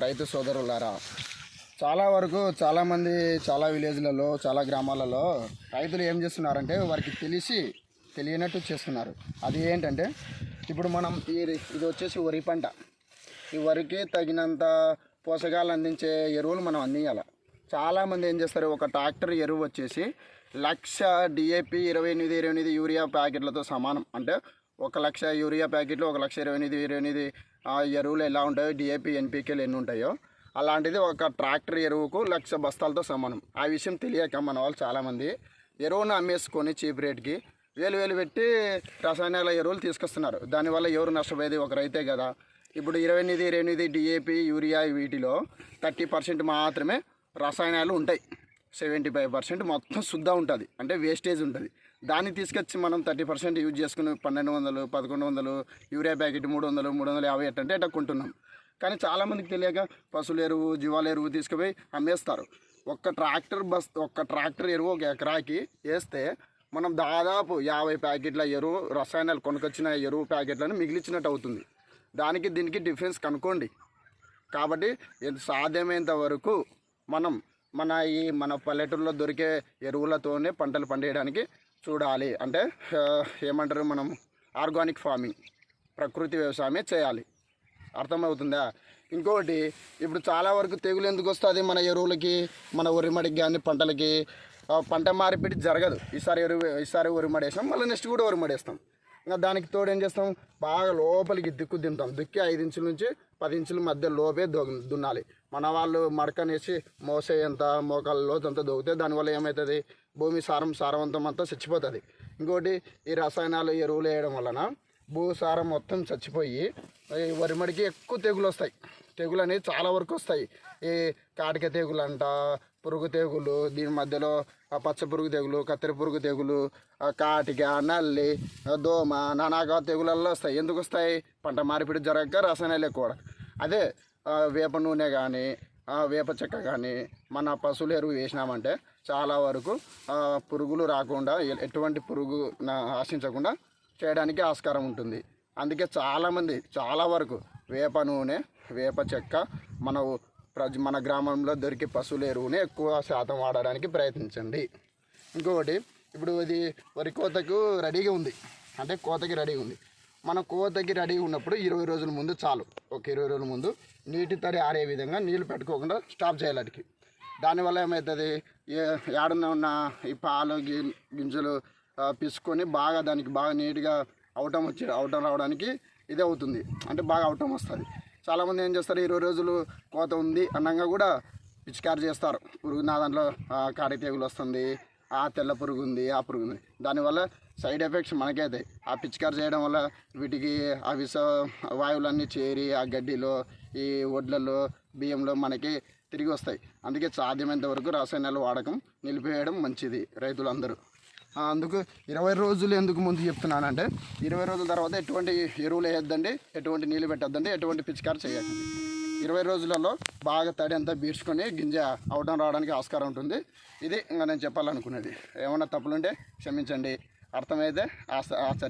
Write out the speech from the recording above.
రైతు సోదరులారా చాలా వరకు చాలామంది చాలా విలేజ్లలో చాలా గ్రామాలలో రైతులు ఏం చేస్తున్నారంటే వారికి తెలిసి తెలియనట్టు చేస్తున్నారు. అది ఏంటంటే ఇప్పుడు మనం ఈ ఇది వచ్చేసి వరి పంట. ఈ వరికి తగినంత పోషకాలు అందించే ఎరువులు మనం అందించాలి చాలామంది ఏం చేస్తారు ఒక ట్రాక్టర్ ఎరువు వచ్చేసి లక్ష డిఏపి ఇరవై ఎనిమిది ఇరవై ఎనిమిది యూరియా ప్యాకెట్లతో సమానం. అంటే ఒక లక్ష యూరియా ప్యాకెట్లు ఒక లక్ష ఇరవై ఎనిమిది ఇరవై ఎనిమిది ఆ, ఎరువులు ఎలా ఉంటాయో డిఏపి ఎన్పికేలు ఎన్ని ఉంటాయో. అలాంటిది ఒక ట్రాక్టర్ ఎరువుకు లక్ష బస్తాలతో సమానం. ఆ విషయం తెలియక మన వాళ్ళు చాలామంది ఎరువును అమ్మేసుకొని చీప్ రేట్కి వేలు వేలు పెట్టి రసాయనాల ఎరువులు తీసుకొస్తున్నారు. దానివల్ల ఎవరు నష్టపోయేది? ఒక రైతే కదా. ఇప్పుడు ఇరవై ఎనిమిది ఇరవై ఎనిమిది డిఏపి యూరియా వీటిలో థర్టీ పర్సెంట్ మాత్రమే రసాయనాలు ఉంటాయి. సెవెంటీ ఫైవ్ పర్సెంట్ మొత్తం శుద్ధ ఉంటుంది. అంటే వేస్టేజ్ ఉంటుంది. దాన్ని తీసుకొచ్చి మనం థర్టీ పర్సెంట్ యూజ్ చేసుకుని పన్నెండు వందలు పదకొండు వందలు యూరియా ప్యాకెట్ మూడు వందలు మూడు వందల యాభై ఎట్టంటే అట్లా కొంటున్నాం. కానీ చాలామందికి తెలియక పశువుల ఎరువు జీవాల ఎరువు తీసుకుపోయి అమ్మేస్తారు. ఒక్క ట్రాక్టర్ బస్ ఒక్క ట్రాక్టర్ ఎరువు ఒక ఎకరాకి వేస్తే మనం దాదాపు యాభై ప్యాకెట్ల ఎరువు రసాయనాలు కొనుకొచ్చిన ఎరువు ప్యాకెట్లను మిగిలిచ్చినట్టు అవుతుంది. దానికి దీనికి డిఫరెన్స్ కనుక్కోండి. కాబట్టి సాధ్యమైనంత వరకు మనం మన ఈ మన పల్లెటూరులో దొరికే ఎరువులతోనే పంటలు పండేయడానికి చూడాలి. అంటే ఏమంటారు మనం ఆర్గానిక్ ఫార్మింగ్ ప్రకృతి వ్యవసాయమే చేయాలి. అర్థమవుతుందా? ఇంకొకటి ఇప్పుడు చాలా వరకు తెగులు ఎందుకు వస్తుంది మన ఎరువులకి మన వరిమడికి కానీ పంటలకి? పంట మార్పిడి జరగదు. ఈసారి ఎరువు ఈసారి ఉరిమడేసాం వేస్తాం మళ్ళీ నెక్స్ట్ కూడా ఉరిమడేస్తాం ఇంకా దానికి తోడు ఏం చేస్తాం? బాగా లోపలికి దిక్కు దింటాం దిక్కి ఐదు ఇంచుల నుంచి పది ఇంచుల మధ్య లోపే దున్నాలి. మన వాళ్ళు మడకనేసి మోసే మోకాళ్ళ లోతంత దొగితే దానివల్ల ఏమవుతుంది భూమి సారం సారవంతం అంతా చచ్చిపోతుంది. ఇంకోటి ఈ రసాయనాలు ఎరువులు వేయడం వలన భూసారం మొత్తం చచ్చిపోయి వరి మడికి ఎక్కువ తెగులు వస్తాయి తెగులు అనేది చాలా వరకు వస్తాయి. ఈ కాటిక తెగులు అంట పురుగు తెగులు దీని మధ్యలో పచ్చ పురుగు తెగులు కత్తెర పురుగు తెగులు కాటిక నల్లి దోమ నానాక తెగులల్లో వస్తాయి. ఎందుకు వస్తాయి? పంట మార్పిడి జరగక రసాయనాలు ఎక్కువ అదే వేప నూనె కానీ వేప చెక్క కానీ మన పశువుల ఎరువు వేసినామంటే చాలా వరకు పురుగులు రాకుండా ఎటువంటి పురుగు ఆశించకుండా చేయడానికి ఆస్కారం ఉంటుంది. అందుకే చాలామంది చాలా వరకు వేప నూనె వేప చెక్క మన ప్రజ మన గ్రామంలో దొరికే పశువుల ఎరువుని ఎక్కువ శాతం వాడడానికి ప్రయత్నించండి. ఇంకొకటి ఇప్పుడు ఇది వరి కోతకు రెడీగా ఉంది. అంటే కోతకి రెడీగా ఉంది. మన కోతకి రెడీగా ఉన్నప్పుడు ఇరవై రోజుల ముందు చాలు. ఒక ఇరవై రోజుల ముందు నీటి తడి ఆరే విధంగా నీళ్ళు పెట్టుకోకుండా స్టాప్ చేయాలి దానివల్ల ఏమవుతుంది ఏ- ఏడన ఉన్న ఈ పాలు గింజలు పిసుకొని బాగా దానికి బాగా నీట్గా అవటం వచ్చి అవటం రావడానికి ఇది అవుతుంది. అంటే బాగా అవటం వస్తుంది. చాలామంది ఏం చేస్తారు? ఇరవై రోజులు కోత ఉంది అన్నంగా కూడా పిచికారి చేస్తారు. పురుగు నా దాంట్లో కాడి తెగులు వస్తుంది ఆ తెల్ల పురుగు ఉంది ఆ పురుగు ఉంది. దానివల్ల సైడ్ ఎఫెక్ట్స్ మనకైతే ఆ పిచికారి చేయడం వల్ల వీటికి ఆ విష వాయువులన్నీ చేరి ఆ గడ్డిలో ఈ ఒడ్లలో బియ్యంలో మనకి తిరిగి వస్తాయి. అందుకే సాధ్యమైనంత వరకు రసాయనాలు వాడకం నిలిపివేయడం మంచిది రైతులందరూ. అందుకు ఇరవై రోజులు ఎందుకు ముందు చెప్తున్నానంటే ఇరవై రోజుల తర్వాత ఎటువంటి ఎరువులు వేయొద్దండి ఎటువంటి నీళ్ళు పెట్టద్దండి ఎటువంటి పిచికారు చేయకండి. ఇరవై రోజులలో బాగా తడి అంతా బీడ్చుకొని గింజ అవడం రావడానికి ఆస్కారం ఉంటుంది. ఇది ఇంకా నేను చెప్పాలనుకున్నది. ఏమైనా తప్పులుంటే క్షమించండి. అర్థమైతే ఆశ ఆచ